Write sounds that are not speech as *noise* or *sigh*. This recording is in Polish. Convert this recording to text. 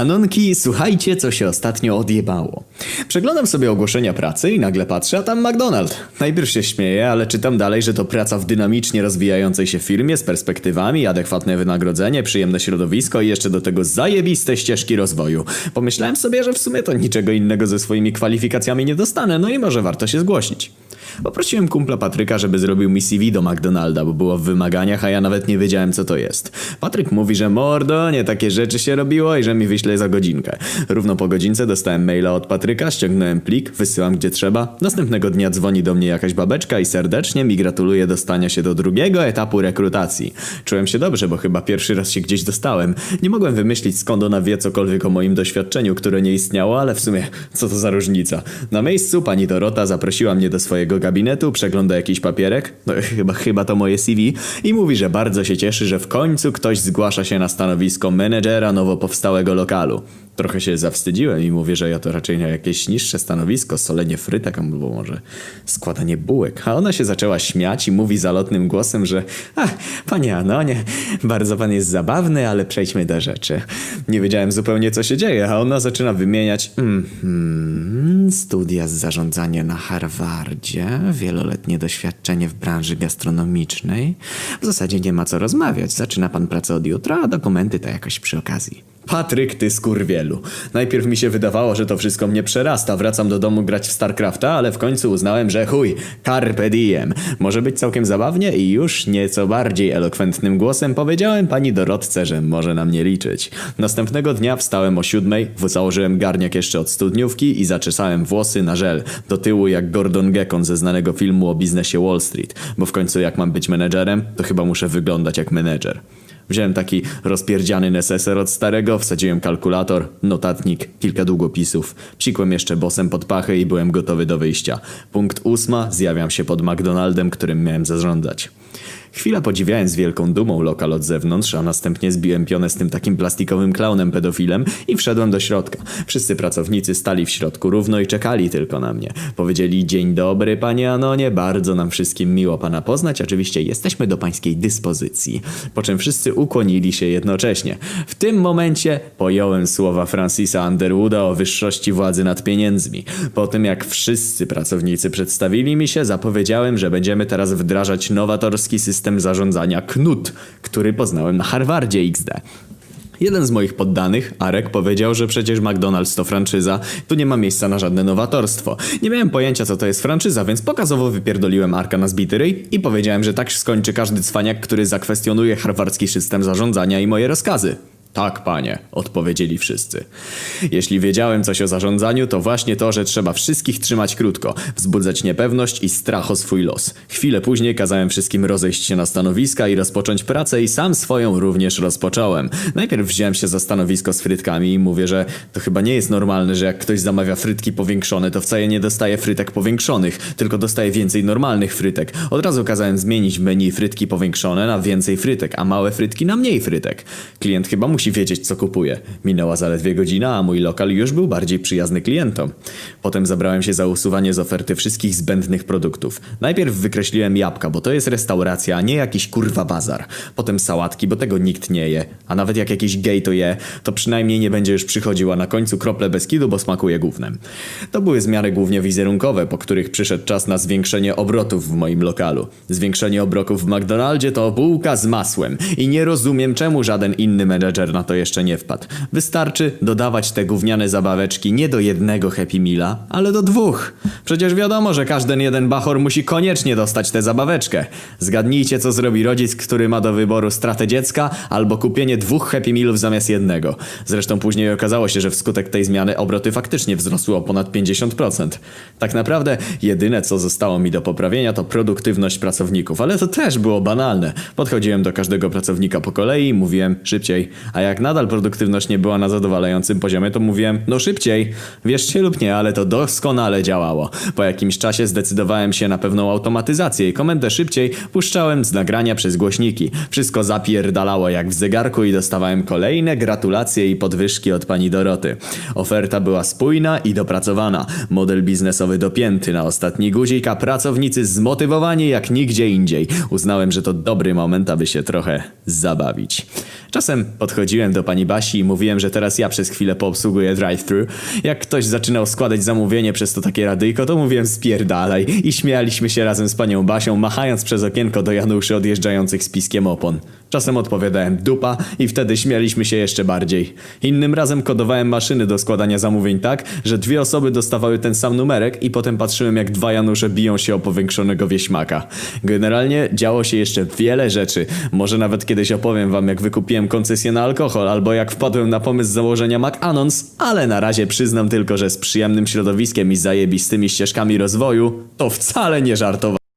Anonki, słuchajcie, co się ostatnio odjebało. Przeglądam sobie ogłoszenia pracy i nagle patrzę, a tam McDonald's. Najpierw się śmieję, ale czytam dalej, że to praca w dynamicznie rozwijającej się firmie z perspektywami, adekwatne wynagrodzenie, przyjemne środowisko i jeszcze do tego zajebiste ścieżki rozwoju. Pomyślałem sobie, że w sumie to niczego innego ze swoimi kwalifikacjami nie dostanę, no i może warto się zgłosić. Poprosiłem kumpla Patryka, żeby zrobił mi CV do McDonalda, bo było w wymaganiach, a ja nawet nie wiedziałem co to jest. Patryk mówi, że mordo, nie takie rzeczy się robiło i że mi wyśle za godzinkę. Równo po godzince dostałem maila od Patryka, ściągnąłem plik, wysyłam gdzie trzeba. Następnego dnia dzwoni do mnie jakaś babeczka i serdecznie mi gratuluje dostania się do drugiego etapu rekrutacji. Czułem się dobrze, bo chyba pierwszy raz się gdzieś dostałem. Nie mogłem wymyślić skąd ona wie cokolwiek o moim doświadczeniu, które nie istniało, ale w sumie co to za różnica. Na miejscu pani Dorota zaprosiła mnie do swojego gabinetu, przegląda jakiś papierek, no *laughs* chyba, chyba to moje CV, i mówi, że bardzo się cieszy, że w końcu ktoś zgłasza się na stanowisko menedżera nowo powstałego lokalu. Trochę się zawstydziłem i mówię, że ja to raczej na jakieś niższe stanowisko, solenie frytek albo może składanie bułek. A ona się zaczęła śmiać i mówi zalotnym głosem, że ach, panie Anonie, bardzo pan jest zabawny, ale przejdźmy do rzeczy. Nie wiedziałem zupełnie co się dzieje, a ona zaczyna wymieniać mhm, studia z zarządzania na Harvardzie, wieloletnie doświadczenie w branży gastronomicznej. W zasadzie nie ma co rozmawiać, zaczyna pan pracę od jutra, a dokumenty to jakoś przy okazji. Patryk, ty skurwielu. Najpierw mi się wydawało, że to wszystko mnie przerasta. Wracam do domu grać w StarCrafta, ale w końcu uznałem, że chuj, carpe diem. Może być całkiem zabawnie i już nieco bardziej elokwentnym głosem powiedziałem pani Dorotce, że może na mnie liczyć. Następnego dnia wstałem o siódmej, założyłem garniak jeszcze od studniówki i zaczesałem włosy na żel, do tyłu jak Gordon Gekon ze znanego filmu o biznesie Wall Street, bo w końcu jak mam być menedżerem, to chyba muszę wyglądać jak menedżer. Wziąłem taki rozpierdziany neseser od starego, wsadziłem kalkulator, notatnik, kilka długopisów. Psikłem jeszcze bosem pod pachę i byłem gotowy do wyjścia. Punkt ósma, zjawiam się pod McDonaldem, którym miałem zarządzać. Chwila podziwiałem z wielką dumą lokal od zewnątrz, a następnie zbiłem pionę z tym takim plastikowym klaunem pedofilem i wszedłem do środka. Wszyscy pracownicy stali w środku równo i czekali tylko na mnie. Powiedzieli dzień dobry panie Anonie, bardzo nam wszystkim miło pana poznać, oczywiście jesteśmy do pańskiej dyspozycji. Po czym wszyscy ukłonili się jednocześnie. W tym momencie pojąłem słowa Francisa Underwooda o wyższości władzy nad pieniędzmi. Po tym jak wszyscy pracownicy przedstawili mi się, zapowiedziałem, że będziemy teraz wdrażać nowatorski system zarządzania KNUT, który poznałem na Harvardzie XD. Jeden z moich poddanych, Arek, powiedział, że przecież McDonald's to franczyza, tu nie ma miejsca na żadne nowatorstwo. Nie miałem pojęcia, co to jest franczyza, więc pokazowo wypierdoliłem Arka na zbity ryj i powiedziałem, że tak skończy każdy cwaniak, który zakwestionuje harwardzki system zarządzania i moje rozkazy. Tak, panie, odpowiedzieli wszyscy. Jeśli wiedziałem coś o zarządzaniu, to właśnie to, że trzeba wszystkich trzymać krótko, wzbudzać niepewność i strach o swój los. Chwilę później kazałem wszystkim rozejść się na stanowiska i rozpocząć pracę i sam swoją również rozpocząłem. Najpierw wziąłem się za stanowisko z frytkami i mówię, że to chyba nie jest normalne, że jak ktoś zamawia frytki powiększone, to wcale nie dostaje frytek powiększonych, tylko dostaje więcej normalnych frytek. Od razu kazałem zmienić menu frytki powiększone na więcej frytek, a małe frytki na mniej frytek. Klient chyba musi wiedzieć, co kupuje. Minęła zaledwie godzina, a mój lokal już był bardziej przyjazny klientom. Potem zabrałem się za usuwanie z oferty wszystkich zbędnych produktów. Najpierw wykreśliłem jabłka, bo to jest restauracja, a nie jakiś kurwa bazar. Potem sałatki, bo tego nikt nie je. A nawet jak jakiś gej to je, to przynajmniej nie będzie już przychodził, a na końcu krople bez kidu, bo smakuje gównem. To były zmiany głównie wizerunkowe, po których przyszedł czas na zwiększenie obrotów w moim lokalu. Zwiększenie obrotów w McDonaldzie to bułka z masłem i nie rozumiem czemu żaden inny menedżer na to jeszcze nie wpadł. Wystarczy dodawać te gówniane zabaweczki nie do jednego Happy Meala, ale do dwóch. Przecież wiadomo, że każdy jeden bachor musi koniecznie dostać tę zabaweczkę. Zgadnijcie, co zrobi rodzic, który ma do wyboru stratę dziecka albo kupienie dwóch Happy Mealów zamiast jednego. Zresztą później okazało się, że wskutek tej zmiany obroty faktycznie wzrosły o ponad 50%. Tak naprawdę jedyne, co zostało mi do poprawienia, to produktywność pracowników, ale to też było banalne. Podchodziłem do każdego pracownika po kolei mówiłem szybciej, a jak nadal produktywność nie była na zadowalającym poziomie, to mówiłem, no szybciej. Wierzcie lub nie, ale to doskonale działało. Po jakimś czasie zdecydowałem się na pewną automatyzację i komendę szybciej puszczałem z nagrania przez głośniki. Wszystko zapierdalało jak w zegarku i dostawałem kolejne gratulacje i podwyżki od pani Doroty. Oferta była spójna i dopracowana. Model biznesowy dopięty na ostatni guzik, a pracownicy zmotywowani jak nigdzie indziej. Uznałem, że to dobry moment, aby się trochę zabawić. Czasem podchodziłem podchodziłem do pani Basi i mówiłem, że teraz ja przez chwilę poobsługuję drive-thru. Jak ktoś zaczynał składać zamówienie przez to takie radyjko, to mówiłem spierdalaj i śmialiśmy się razem z panią Basią, machając przez okienko do Januszy odjeżdżających z piskiem opon. Czasem odpowiadałem dupa i wtedy śmialiśmy się jeszcze bardziej. Innym razem kodowałem maszyny do składania zamówień tak, że dwie osoby dostawały ten sam numerek i potem patrzyłem jak dwa Janusze biją się o powiększonego wieśmaka. Generalnie działo się jeszcze wiele rzeczy. Może nawet kiedyś opowiem wam jak wykupiłem koncesję na alkohol albo jak wpadłem na pomysł założenia McAnons, ale na razie przyznam tylko, że z przyjemnym środowiskiem i zajebistymi ścieżkami rozwoju to wcale nie żartowałem.